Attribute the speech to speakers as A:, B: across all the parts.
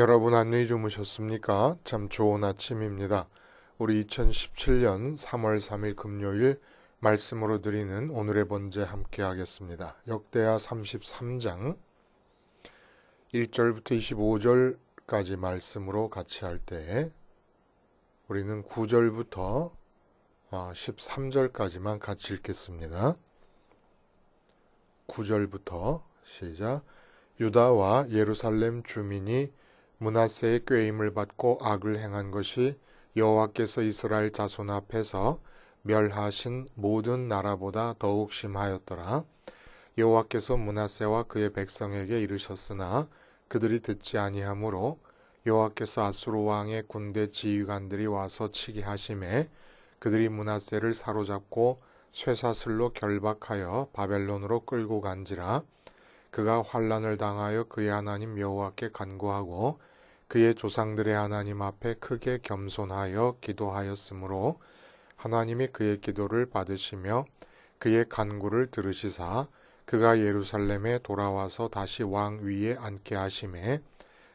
A: 여러분 안녕히 주무셨습니까? 참 좋은 아침입니다. 우리 2017년 3월 3일 금요일 말씀으로 드리는 오늘의 번제 함께 하겠습니다. 역대하 33장 1절부터 25절까지 말씀으로 같이 할 때 우리는 9절부터 13절까지만 같이 읽겠습니다. 9절부터 시작 유다와 예루살렘 주민이 문하세의 꾀임을 받고 악을 행한 것이 여호와께서 이스라엘 자손 앞에서 멸하신 모든 나라보다 더욱 심하였더라. 여호와께서 문하세와 그의 백성에게 이르셨으나 그들이 듣지 아니하므로 여호와께서 아수르 왕의 군대 지휘관들이 와서 치게 하심에 그들이 문하세를 사로잡고 쇠사슬로 결박하여 바벨론으로 끌고 간지라 그가 환란을 당하여 그의 하나님 여호와께 간구하고 그의 조상들의 하나님 앞에 크게 겸손하여 기도하였으므로 하나님이 그의 기도를 받으시며 그의 간구를 들으시사 그가 예루살렘에 돌아와서 다시 왕 위에 앉게 하심에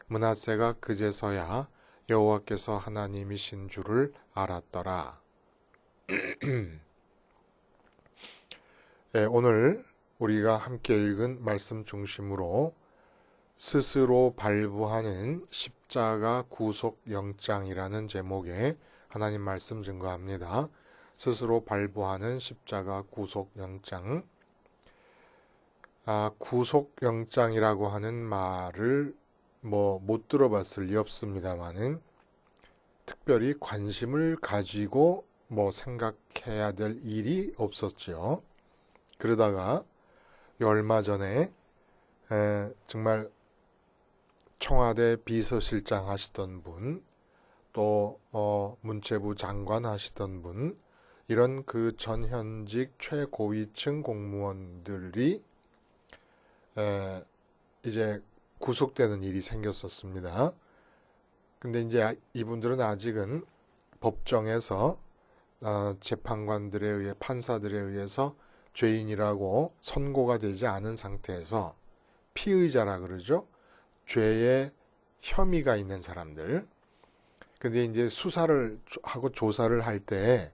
A: 문하세가 그제서야 여호와께서 하나님이신 줄을 알았더라. 네, 오늘 우리가 함께 읽은 말씀 중심으로 스스로 발부하는 십자가 구속 영장이라는 제목의 하나님 말씀 증거합니다. 스스로 발부하는 십자가 구속 영장. 아, 구속 영장이라고 하는 말을 뭐 못 들어봤을 리 없습니다만은 특별히 관심을 가지고 뭐 생각해야 될 일이 없었죠. 그러다가 얼마 전에 에, 정말 청와대 비서실장 하시던 분, 또 어, 문체부 장관 하시던 분, 이런 그 전현직 최고위층 공무원들이 에, 이제 구속되는 일이 생겼었습니다. 근데 이제 이분들은 아직은 법정에서 어, 재판관들에 의해 판사들에 의해서 죄인이라고 선고가 되지 않은 상태에서 피의자라 그러죠. 죄의 혐의가 있는 사람들. 근데 이제 수사를 하고 조사를 할 때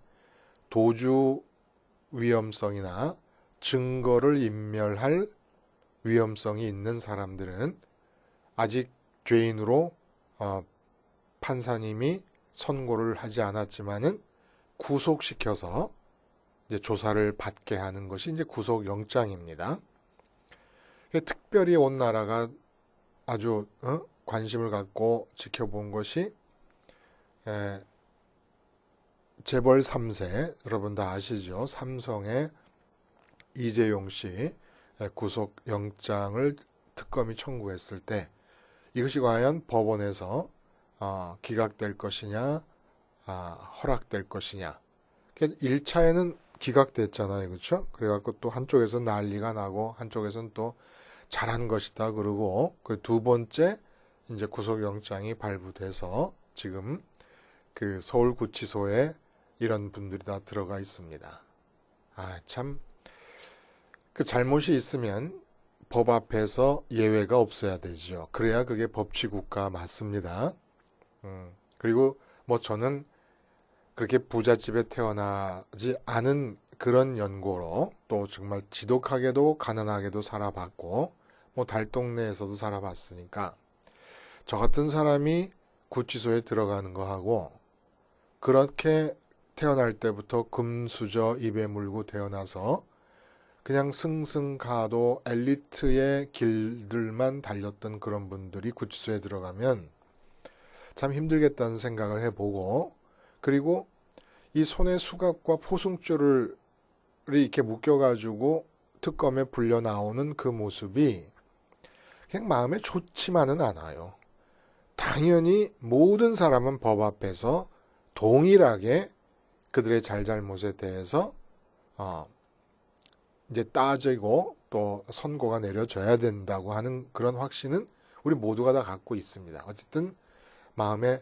A: 도주 위험성이나 증거를 인멸할 위험성이 있는 사람들은 아직 죄인으로 어, 판사님이 선고를 하지 않았지만은 구속시켜서 이제 조사를 받게 하는 것이 이제 구속영장입니다. 특별히 온 나라가 아주 어? 관심을 갖고 지켜본 것이 에, 재벌 3세 여러분 다 아시죠? 삼성의 이재용 씨 구속 영장을 특검이 청구했을 때 이것이 과연 법원에서 어, 기각될 것이냐 아, 허락될 것이냐 1차에는 기각됐잖아요. 그렇죠? 그래갖고 또 한쪽에서 난리가 나고 한쪽에서는 또 잘한 것이다 그러고 그 두 번째 이제 구속영장이 발부돼서 지금 그 서울구치소에 이런 분들이 다 들어가 있습니다. 아, 참, 그 잘못이 있으면 법 앞에서 예외가 없어야 되죠. 그래야 그게 법치국가 맞습니다. 음, 그리고 뭐 저는 그렇게 부잣집에 태어나지 않은 그런 연고로 또 정말 지독하게도 가난하게도 살아봤고 뭐 달동네에서도 살아봤으니까 저 같은 사람이 구치소에 들어가는 거 하고 그렇게 태어날 때부터 금수저 입에 물고 태어나서 그냥 승승 가도 엘리트의 길들만 달렸던 그런 분들이 구치소에 들어가면 참 힘들겠다는 생각을 해보고 그리고 이 손의 수갑과 포승줄을 이렇게 묶여가지고 특검에 불려 나오는 그 모습이 그냥 마음에 좋지만은 않아요. 당연히 모든 사람은 법 앞에서 동일하게 그들의 잘잘못에 대해서 어 이제 따지고 또 선고가 내려져야 된다고 하는 그런 확신은 우리 모두가 다 갖고 있습니다. 어쨌든 마음에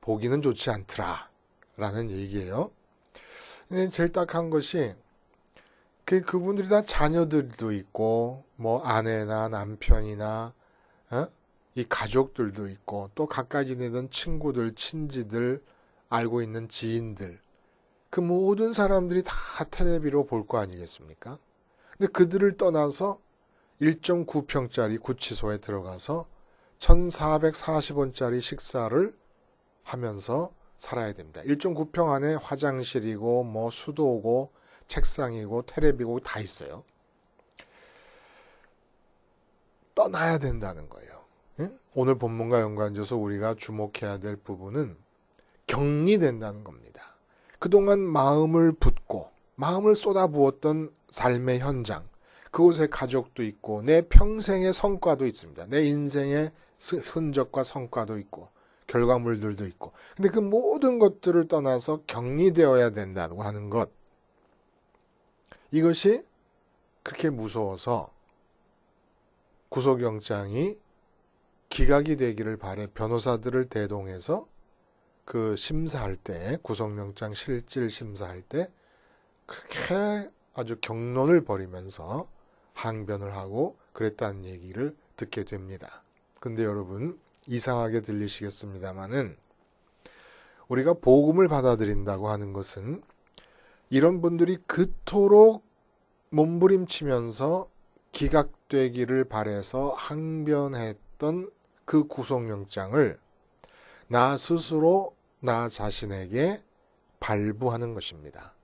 A: 보기는 좋지 않더라. 라는 얘기예요. 근데 제일 딱한 것이 그 그분들이 다 자녀들도 있고 뭐 아내나 남편이나 어? 이 가족들도 있고 또 가까이 지내던 친구들, 친지들, 알고 있는 지인들 그 모든 사람들이 다 테레비로 볼 거 아니겠습니까? 근데 그들을 떠나서 1.9평짜리 구치소에 들어가서 1,440원짜리 식사를 하면서 살아야 됩니다. 1.9평 안에 화장실이고 뭐 수도고 책상이고 테레비고 다 있어요. 떠나야 된다는 거예요. 예? 오늘 본문과 연관져서 우리가 주목해야 될 부분은 격리된다는 겁니다. 그동안 마음을 붓고 마음을 쏟아부었던 삶의 현장, 그곳에 가족도 있고 내 평생의 성과도 있습니다. 내 인생의 흔적과 성과도 있고 결과물들도 있고. 근데 그 모든 것들을 떠나서 격리되어야 된다고 하는 것. 이것이 그렇게 무서워서 구속영장이 기각이 되기를 바래 변호사들을 대동해서 그 심사할 때 구속영장 실질 심사할 때 그렇게 아주 경론을 벌이면서 항변을 하고 그랬다는 얘기를 듣게 됩니다. 근데 여러분 이상하게 들리시겠습니다만은 우리가 복음을 받아들인다고 하는 것은 이런 분들이 그토록 몸부림치면서 기각되기를 바래서 항변했던 그 구속영장을 나 스스로 나 자신에게 발부하는 것입니다.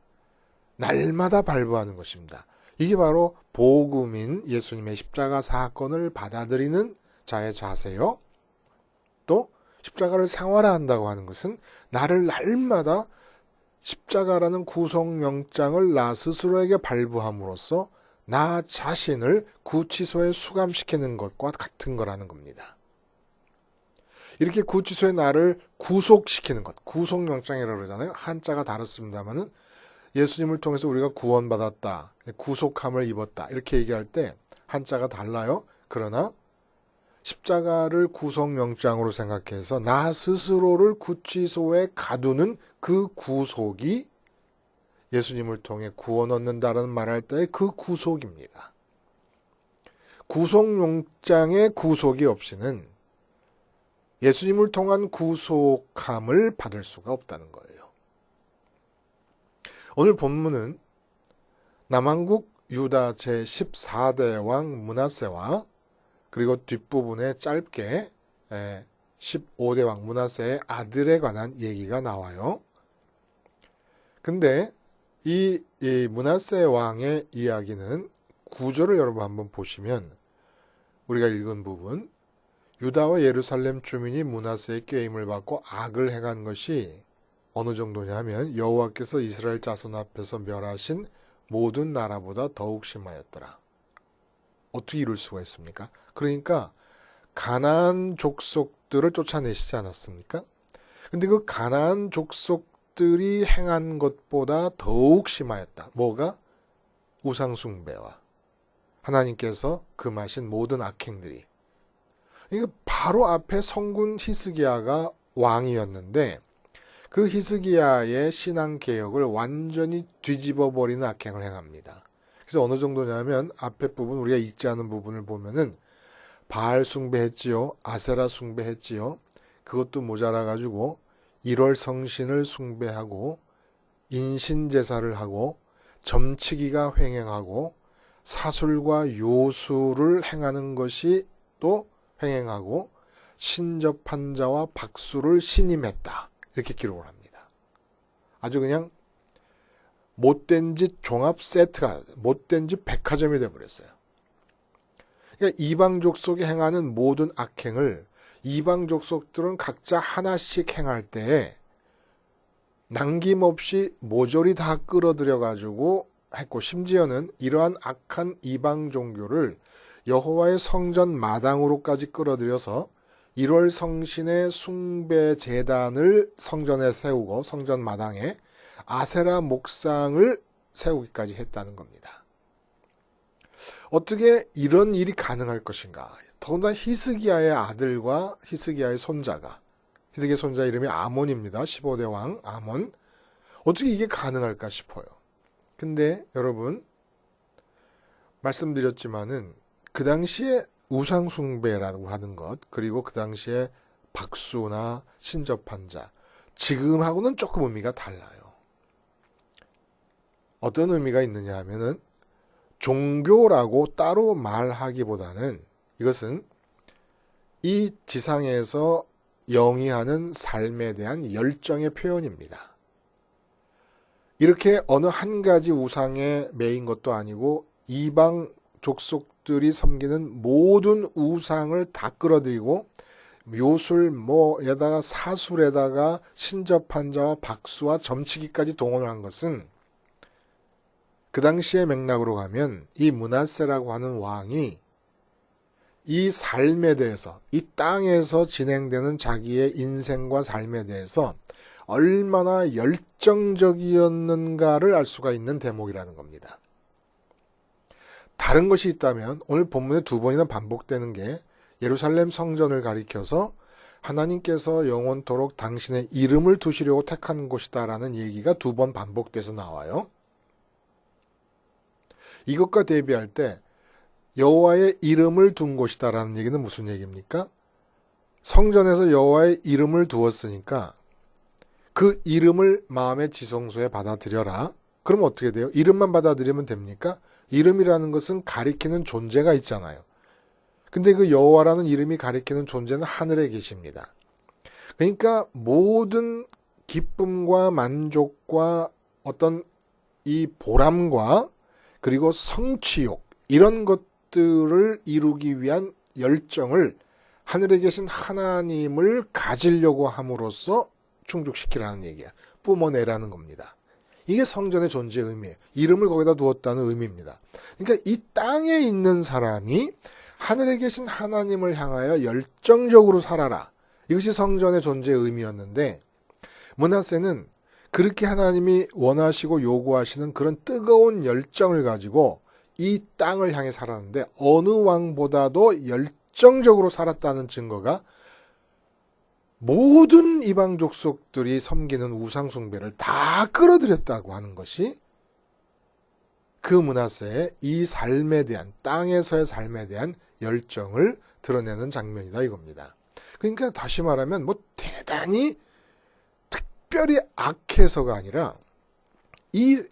A: 날마다 발부하는 것입니다. 이게 바로 복음인 예수님의 십자가 사건을 받아들이는 자의 자세요. 또 십자가를 생활화한다고 하는 것은 나를 날마다 십자가라는 구속영장을 나 스스로에게 발부함으로써 나 자신을 구치소에 수감시키는 것과 같은 거라는 겁니다. 이렇게 구치소에 나를 구속시키는 것, 구속영장이라고 그러잖아요. 한자가 다릅습니다만은 예수님을 통해서 우리가 구원받았다, 구속함을 입었다 이렇게 얘기할 때 한자가 달라요. 그러나 십자가를 구속영장으로 생각해서 나 스스로를 구치소에 가두는 그 구속이 예수님을 통해 구원 얻는다는 말할 때그 구속입니다. 구속영장의 구속이 없이는 예수님을 통한 구속함을 받을 수가 없다는 거예요. 오늘 본문은 남한국 유다 제14대 왕 문하세와 그리고 뒷부분에 짧게 15대 왕 문하세의 아들에 관한 얘기가 나와요. 근데 이, 이 문하세 왕의 이야기는 구조를 여러분 한번 보시면 우리가 읽은 부분 유다와 예루살렘 주민이 문하세의 꾀임을 받고 악을 행한 것이 어느 정도냐면 여호와께서 이스라엘 자손 앞에서 멸하신 모든 나라보다 더욱 심하였더라. 어떻게 이룰 수가 있습니까? 그러니까 가나안 족속들을 쫓아내시지 않았습니까? 근데 그 가나안 족속들이 행한 것보다 더욱 심하였다. 뭐가? 우상숭배와 하나님께서 금하신 모든 악행들이. 이거 바로 앞에 성군 히스기야가 왕이었는데 그 히스기야의 신앙 개혁을 완전히 뒤집어 버리는 악행을 행합니다. 그래서 어느 정도냐면 앞에 부분 우리가 읽지 않은 부분을 보면은 바알 숭배했지요. 아세라 숭배했지요. 그것도 모자라 가지고 1월 성신을 숭배하고 인신 제사를 하고 점치기가 횡행하고 사술과 요술을 행하는 것이 또 횡행하고 신접한 자와 박수를 신임했다. 이렇게 기록을 합니다. 아주 그냥 못된 짓 종합 세트가 못된 짓 백화점이 되어버렸어요. 그러니까 이방 족 속이 행하는 모든 악행을 이방 족 속들은 각자 하나씩 행할 때 남김없이 모조리 다 끌어들여 가지고 했고 심지어는 이러한 악한 이방 종교를 여호와의 성전 마당으로까지 끌어들여서 1월 성신의 숭배 재단을 성전에 세우고 성전 마당에 아세라 목상을 세우기까지 했다는 겁니다. 어떻게 이런 일이 가능할 것인가? 더군다나 히스기야의 아들과 히스기야의 손자가 히스기야 손자 이름이 아몬입니다. 15대 왕 아몬. 어떻게 이게 가능할까 싶어요. 근데 여러분 말씀드렸지만은 그 당시에 우상숭배라고 하는 것, 그리고 그 당시에 박수나 신접한 자, 지금하고는 조금 의미가 달라요. 어떤 의미가 있느냐 하면은 종교라고 따로 말하기보다는 이것은 이 지상에서 영위하는 삶에 대한 열정의 표현입니다. 이렇게 어느 한 가지 우상에 매인 것도 아니고 이방 족속들이 섬기는 모든 우상을 다 끌어들이고 묘술 뭐에다가 사술에다가 신접한 자와 박수와 점치기까지 동원한 것은 그 당시의 맥락으로 가면 이 문하세라고 하는 왕이 이 삶에 대해서 이 땅에서 진행되는 자기의 인생과 삶에 대해서 얼마나 열정적이었는가를 알 수가 있는 대목이라는 겁니다. 다른 것이 있다면 오늘 본문에 두 번이나 반복되는 게 예루살렘 성전을 가리켜서 하나님께서 영원토록 당신의 이름을 두시려고 택한 곳이다라는 얘기가 두 번 반복돼서 나와요. 이것과 대비할 때 여호와의 이름을 둔 곳이다라는 얘기는 무슨 얘기입니까? 성전에서 여호와의 이름을 두었으니까 그 이름을 마음의 지성소에 받아들여라. 그럼 어떻게 돼요? 이름만 받아들이면 됩니까? 이름이라는 것은 가리키는 존재가 있잖아요. 근데 그 여호와라는 이름이 가리키는 존재는 하늘에 계십니다. 그러니까 모든 기쁨과 만족과 어떤 이 보람과 그리고 성취욕 이런 것들을 이루기 위한 열정을 하늘에 계신 하나님을 가지려고 함으로써 충족시키라는 얘기야. 뿜어내라는 겁니다. 이게 성전의 존재의 의미예요. 이름을 거기다 두었다는 의미입니다. 그러니까 이 땅에 있는 사람이 하늘에 계신 하나님을 향하여 열정적으로 살아라. 이것이 성전의 존재의 의미였는데 문하세는 그렇게 하나님이 원하시고 요구하시는 그런 뜨거운 열정을 가지고 이 땅을 향해 살았는데 어느 왕보다도 열정적으로 살았다는 증거가 모든 이방 족속들이 섬기는 우상 숭배를 다 끌어들였다고 하는 것이 그 문화세의 이 삶에 대한 땅에서의 삶에 대한 열정을 드러내는 장면이다 이겁니다. 그러니까 다시 말하면 뭐 대단히 특별히 악해서가 아니라 이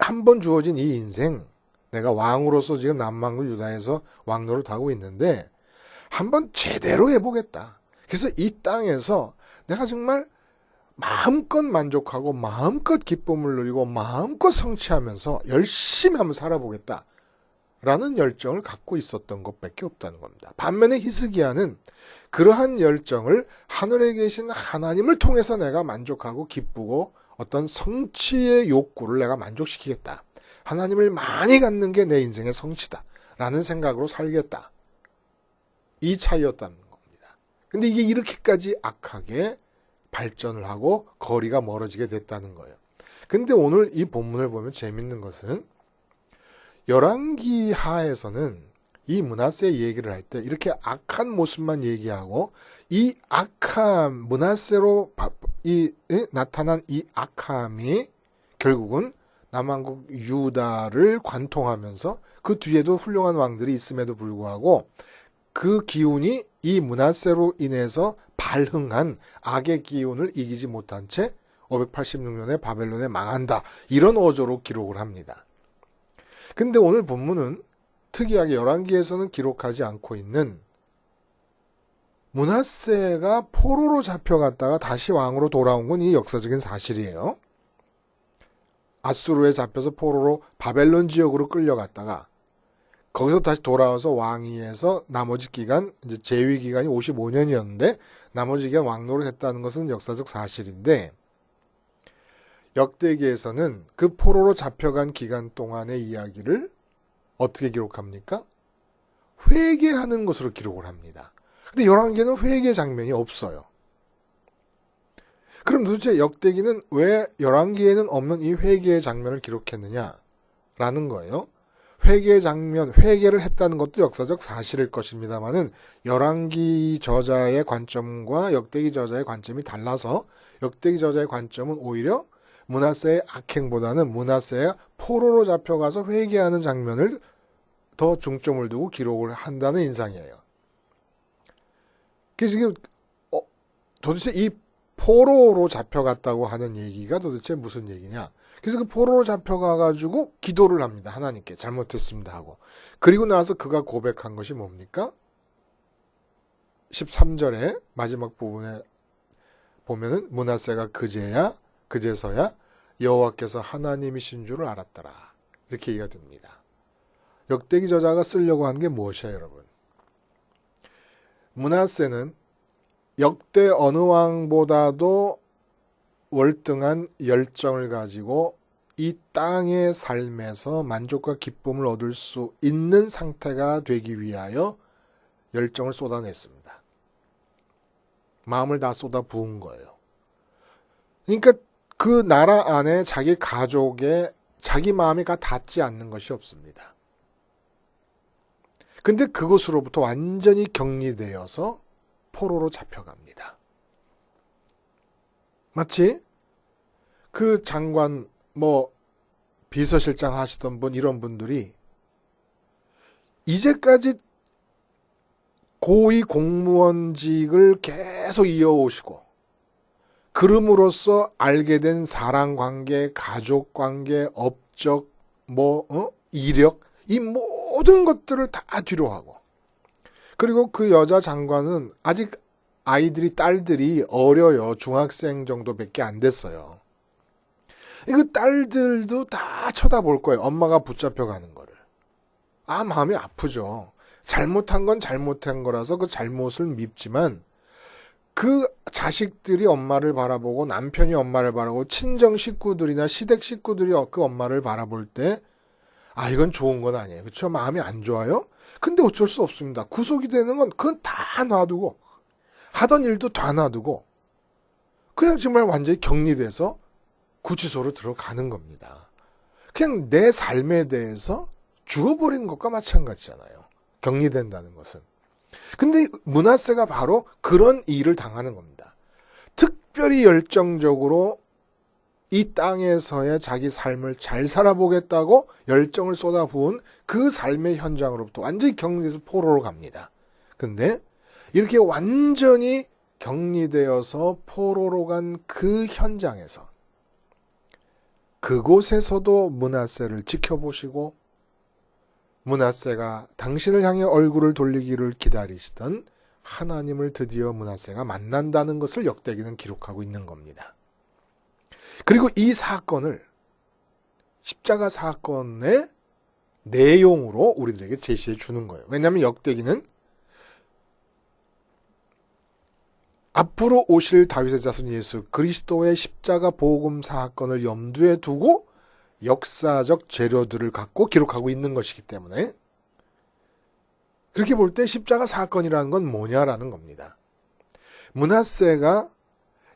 A: 한 번 주어진 이 인생 내가 왕으로서 지금 남방을 유다에서 왕노를 하고 있는데 한번 제대로 해보겠다. 그래서 이 땅에서 내가 정말 마음껏 만족하고 마음껏 기쁨을 누리고 마음껏 성취하면서 열심히 한번 살아보겠다. 라는 열정을 갖고 있었던 것밖에 없다는 겁니다. 반면에 히스기야는 그러한 열정을 하늘에 계신 하나님을 통해서 내가 만족하고 기쁘고 어떤 성취의 욕구를 내가 만족시키겠다. 하나님을 많이 갖는 게 내 인생의 성취다. 라는 생각으로 살겠다. 이 차이였다는 겁니다. 근데 이게 이렇게까지 악하게 발전을 하고 거리가 멀어지게 됐다는 거예요. 근데 오늘 이 본문을 보면 재밌는 것은 열왕기 하에서는 이 문하세 얘기를 할 때 이렇게 악한 모습만 얘기하고 이 악함 문하세로 이 나타난 이 악함이 결국은 남한국 유다를 관통하면서 그 뒤에도 훌륭한 왕들이 있음에도 불구하고 그 기운이 이 문하세로 인해서 발흥한 악의 기운을 이기지 못한 채 586년에 바벨론에 망한다. 이런 어조로 기록을 합니다. 근데 오늘 본문은 특이하게 열왕기에서는 기록하지 않고 있는 문하세가 포로로 잡혀갔다가 다시 왕으로 돌아온 건 이 역사적인 사실이에요. 아수르에 잡혀서 포로로 바벨론 지역으로 끌려갔다가 거기서 다시 돌아와서 왕위에서 나머지 기간 이제 재위 기간이 55년이었는데 나머지 기간 왕노를 했다는 것은 역사적 사실인데 역대기에서는 그 포로로 잡혀간 기간 동안의 이야기를 어떻게 기록합니까? 회개하는 것으로 기록을 합니다. 근데 열왕기는 회개 장면이 없어요. 그럼 도대체 역대기는 왜 열왕기에는 없는 이 회개의 장면을 기록했느냐라는 거예요. 회개 장면, 회개를 했다는 것도 역사적 사실일 것입니다만은 열왕기 저자의 관점과 역대기 저자의 관점이 달라서 역대기 저자의 관점은 오히려 문하세의 악행보다는 문하세가 포로로 잡혀가서 회개하는 장면을 더 중점을 두고 기록을 한다는 인상이에요. 그래서 지금 어, 도대체 이 포로로 잡혀갔다고 하는 얘기가 도대체 무슨 얘기냐? 그래서 그 포로로 잡혀가 가지고 기도를 합니다. 하나님께 잘못했습니다 하고. 그리고 나서 그가 고백한 것이 뭡니까? 13절에 마지막 부분에 보면은 문하세가 그제야 그제서야 여호와께서 하나님이신 줄을 알았더라. 이렇게 얘기가 됩니다. 역대기 저자가 쓰려고 한 게 무엇이에요, 여러분? 문하세는 역대 어느 왕보다도 월등한 열정을 가지고 이 땅의 삶에서 만족과 기쁨을 얻을 수 있는 상태가 되기 위하여 열정을 쏟아냈습니다. 마음을 다 쏟아 부은 거예요. 그러니까 그 나라 안에 자기 가족에 자기 마음이 가 닿지 않는 것이 없습니다. 근데 그곳으로부터 완전히 격리되어서 포로로 잡혀갑니다. 마치 그 장관 뭐 비서실장 하시던 분 이런 분들이 이제까지 고위 공무원직을 계속 이어오시고 그름으로써 알게 된 사랑 관계, 가족 관계, 업적, 뭐 어? 이력 이 모든 것들을 다 뒤로 하고 그리고 그 여자 장관은 아직 아이들이 딸들이 어려요. 중학생 정도밖에 안 됐어요. 이거 딸들도 다 쳐다볼 거예요. 엄마가 붙잡혀 가는 거를. 아, 마음이 아프죠. 잘못한 건 잘못한 거라서 그 잘못을 밉지만 그 자식들이 엄마를 바라보고 남편이 엄마를 바라보고 친정 식구들이나 시댁 식구들이 그 엄마를 바라볼 때 아, 이건 좋은 건 아니에요. 그렇죠? 마음이 안 좋아요? 근데 어쩔 수 없습니다. 구속이 되는 건 그건 다 놔두고 하던 일도 다 놔두고 그냥 정말 완전히 격리돼서 구치소로 들어가는 겁니다. 그냥 내 삶에 대해서 죽어버리는 것과 마찬가지잖아요. 격리된다는 것은. 근데 문하세가 바로 그런 일을 당하는 겁니다. 특별히 열정적으로 이 땅에서의 자기 삶을 잘 살아보겠다고 열정을 쏟아부은 그 삶의 현장으로부터 완전히 격리돼서 포로로 갑니다. 근데 이렇게 완전히 격리되어서 포로로 간 그 현장에서 그곳에서도 문하세를 지켜보시고 문하세가 당신을 향해 얼굴을 돌리기를 기다리시던 하나님을 드디어 문하세가 만난다는 것을 역대기는 기록하고 있는 겁니다. 그리고 이 사건을 십자가 사건의 내용으로 우리들에게 제시해 주는 거예요. 왜냐하면 역대기는 앞으로 오실 다윗의 자손 예수 그리스도의 십자가 복음 사건을 염두에 두고 역사적 재료들을 갖고 기록하고 있는 것이기 때문에 그렇게 볼 때 십자가 사건이라는 건 뭐냐라는 겁니다. 문하세가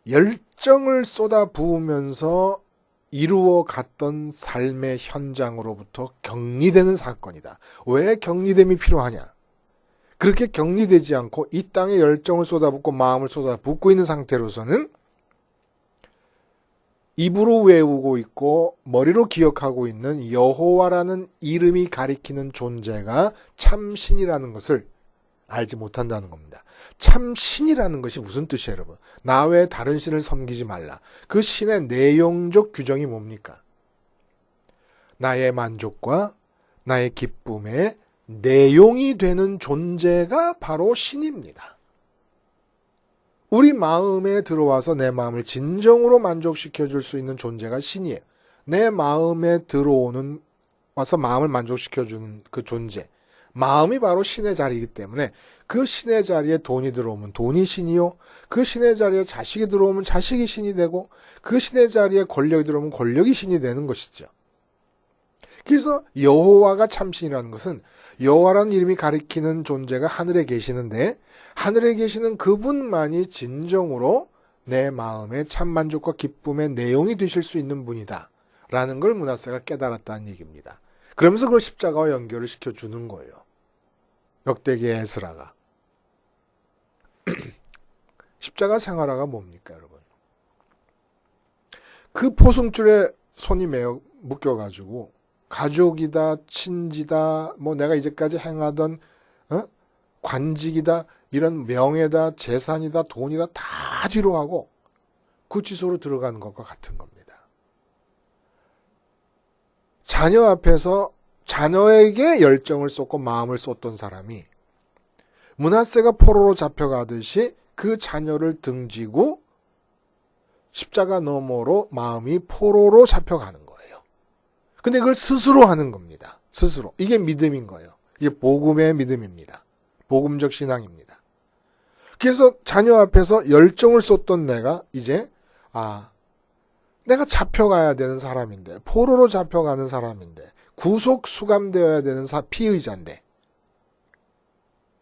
A: 열정을 쏟아 부으면서 이루어 갔던 삶의 현장으로부터 격리되는 사건이다. 왜 격리됨이 필요하냐? 그렇게 격리되지 않고 이 땅에 열정을 쏟아붓고 마음을 쏟아붓고 있는 상태로서는 입으로 외우고 있고 머리로 기억하고 있는 여호와라는 이름이 가리키는 존재가 참 신이라는 것을 알지 못한다는 겁니다. 참 신이라는 것이 무슨 뜻이에요, 여러분? 나 외에 다른 신을 섬기지 말라. 그 신의 내용적 규정이 뭡니까? 나의 만족과 나의 기쁨의 내용이 되는 존재가 바로 신입니다. 우리 마음에 들어와서 내 마음을 진정으로 만족시켜 줄 수 있는 존재가 신이에요. 내 마음에 들어오는 와서 마음을 만족시켜 주는 그 존재. 마음이 바로 신의 자리이기 때문에 그 신의 자리에 돈이 들어오면 돈이 신이요. 그 신의 자리에 자식이 들어오면 자식이 신이 되고 그 신의 자리에 권력이 들어오면 권력이 신이 되는 것이죠. 그래서 여호와가 참신이라는 것은 여호와라는 이름이 가리키는 존재가 하늘에 계시는데 하늘에 계시는 그분만이 진정으로 내 마음의 참 만족과 기쁨의 내용이 되실 수 있는 분이다. 라는 걸 문하세가 깨달았다는 얘기입니다. 그러면서 그걸 십자가와 연결을 시켜주는 거예요. 역대기의 에스라가. 십자가 생활화가 뭡니까, 여러분? 그 포승줄에 손이 매어 묶여가지고 가족이다, 친지다, 뭐 내가 이제까지 행하던 어? 관직이다, 이런 명예다, 재산이다, 돈이다 다 뒤로 하고 구치소로 들어가는 것과 같은 겁니다. 자녀 앞에서 자녀에게 열정을 쏟고 마음을 쏟던 사람이 문하세가 포로로 잡혀가듯이 그 자녀를 등지고 십자가 너머로 마음이 포로로 잡혀가는. 근데 그걸 스스로 하는 겁니다. 스스로. 이게 믿음인 거예요. 이게 복음의 믿음입니다. 복음적 신앙입니다. 그래서 자녀 앞에서 열정을 쏟던 내가 이제 아 내가 잡혀가야 되는 사람인데 포로로 잡혀가는 사람인데 구속 수감되어야 되는 사 피의자인데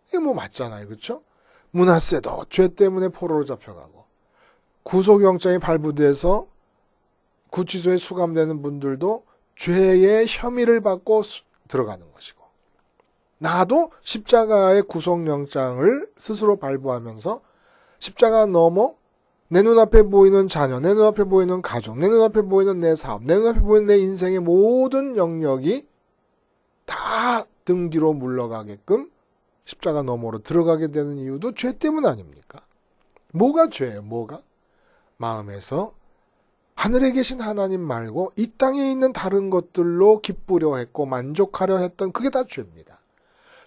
A: 이게 뭐 맞잖아요, 그렇죠? 문하세도 죄 때문에 포로로 잡혀가고 구속영장이 발부돼서 구치소에 수감되는 분들도 죄의 혐의를 받고 수- 들어가는 것이고 나도 십자가의 구속영장을 스스로 발부하면서 십자가 넘어 내 눈앞에 보이는 자녀, 내 눈앞에 보이는 가족, 내 눈앞에 보이는 내 사업, 내 눈앞에 보이는 내 인생의 모든 영역이 다 등 뒤로 물러가게끔 십자가 너머로 들어가게 되는 이유도 죄 때문 아닙니까? 뭐가 죄예요? 뭐가? 마음에서 하늘에 계신 하나님 말고 이 땅에 있는 다른 것들로 기쁘려 했고 만족하려 했던 그게 다 죄입니다.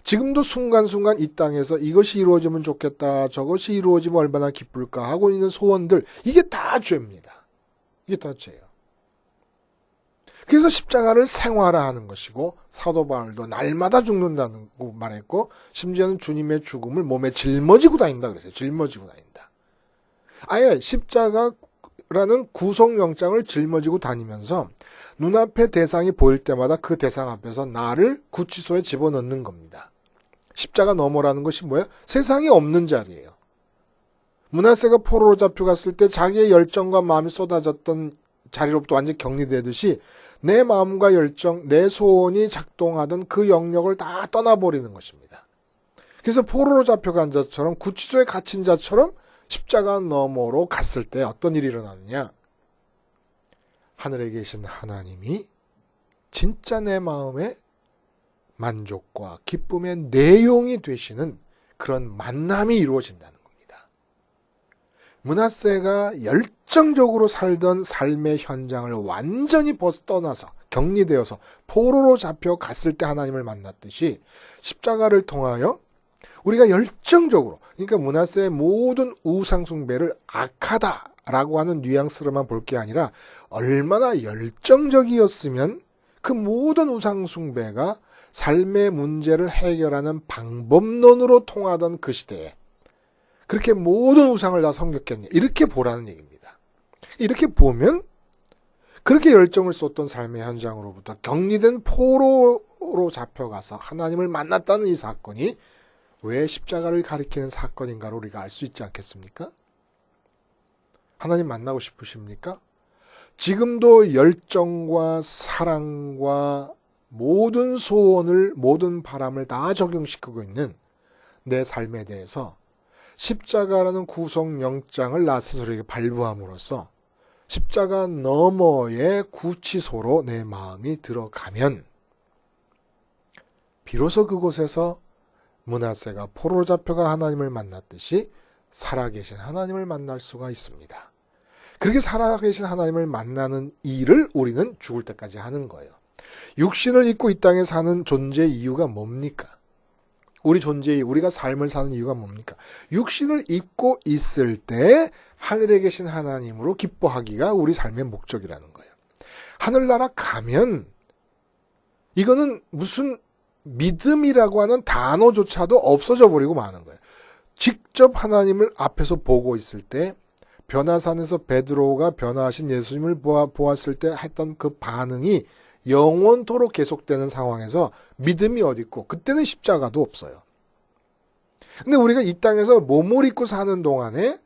A: 지금도 순간순간 이 땅에서 이것이 이루어지면 좋겠다, 저것이 이루어지면 얼마나 기쁠까 하고 있는 소원들, 이게 다 죄입니다. 이게 다 죄예요. 그래서 십자가를 생활화하는 것이고 사도 바울도 날마다 죽는다는 거 말했고 심지어는 주님의 죽음을 몸에 짊어지고 다닌다 그랬어요. 짊어지고 다닌다. 아예 십자가 라는 구속영장을 짊어지고 다니면서 눈앞에 대상이 보일 때마다 그 대상 앞에서 나를 구치소에 집어넣는 겁니다. 십자가 너머라는 것이 뭐예요? 세상에 없는 자리예요. 문하세가 포로로 잡혀갔을 때 자기의 열정과 마음이 쏟아졌던 자리로부터 완전히 격리되듯이 내 마음과 열정, 내 소원이 작동하던 그 영역을 다 떠나버리는 것입니다. 그래서 포로로 잡혀간 자처럼 구치소에 갇힌 자처럼 십자가 너머로 갔을 때 어떤 일이 일어나느냐? 하늘에 계신 하나님이 진짜 내 마음에 만족과 기쁨의 내용이 되시는 그런 만남이 이루어진다는 겁니다. 문하세가 열정적으로 살던 삶의 현장을 완전히 벗어 떠나서 격리되어서 포로로 잡혀 갔을 때 하나님을 만났듯이 십자가를 통하여 우리가 열정적으로 그러니까 문하세의 모든 우상 숭배를 악하다라고 하는 뉘앙스로만 볼 게 아니라 얼마나 열정적이었으면 그 모든 우상 숭배가 삶의 문제를 해결하는 방법론으로 통하던 그 시대에 그렇게 모든 우상을 다 섬겼겠냐 이렇게 보라는 얘기입니다. 이렇게 보면 그렇게 열정을 쏟던 삶의 현장으로부터 격리된 포로로 잡혀가서 하나님을 만났다는 이 사건이 왜 십자가를 가리키는 사건인가를 우리가 알 수 있지 않겠습니까? 하나님 만나고 싶으십니까? 지금도 열정과 사랑과 모든 소원을, 모든 바람을 다 적용시키고 있는 내 삶에 대해서 십자가라는 구속 영장을 나 스스로에게 발부함으로써 십자가 너머의 구치소로 내 마음이 들어가면 비로소 그곳에서 문하세가 포로로 잡혀가 하나님을 만났듯이 살아계신 하나님을 만날 수가 있습니다. 그렇게 살아계신 하나님을 만나는 일을 우리는 죽을 때까지 하는 거예요. 육신을 입고 이 땅에 사는 존재의 이유가 뭡니까? 우리 존재의 우리가 삶을 사는 이유가 뭡니까? 육신을 입고 있을 때 하늘에 계신 하나님으로 기뻐하기가 우리 삶의 목적이라는 거예요. 하늘나라 가면 이거는 무슨 믿음이라고 하는 단어조차도 없어져 버리고 마는 거예요. 직접 하나님을 앞에서 보고 있을 때 변화산에서 베드로가 변화하신 예수님을 보아, 보았을 때 했던 그 반응이 영원토록 계속되는 상황에서 믿음이 어디 있고 그때는 십자가도 없어요. 근데 우리가 이 땅에서 몸을 입고 사는 동안에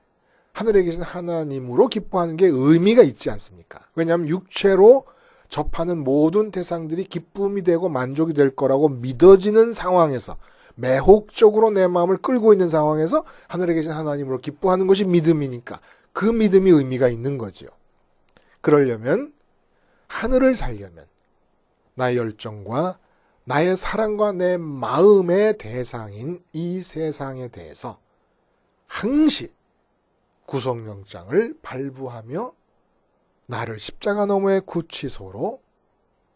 A: 하늘에 계신 하나님으로 기뻐하는 게 의미가 있지 않습니까? 왜냐하면 육체로 접하는 모든 대상들이 기쁨이 되고 만족이 될 거라고 믿어지는 상황에서 매혹적으로 내 마음을 끌고 있는 상황에서 하늘에 계신 하나님으로 기뻐하는 것이 믿음이니까 그 믿음이 의미가 있는 거지요. 그러려면 하늘을 살려면 나의 열정과 나의 사랑과 내 마음의 대상인 이 세상에 대해서 항시 구속영장을 발부하며 나를 십자가 너머의 구치소로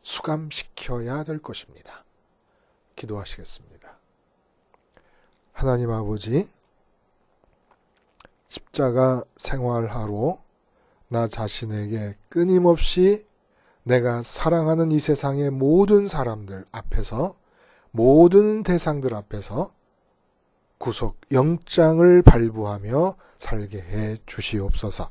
A: 수감시켜야 될 것입니다. 기도하시겠습니다. 하나님 아버지, 십자가 생활하러 나 자신에게 끊임없이 내가 사랑하는 이 세상의 모든 사람들 앞에서 모든 대상들 앞에서 구속 영장을 발부하며 살게 해 주시옵소서.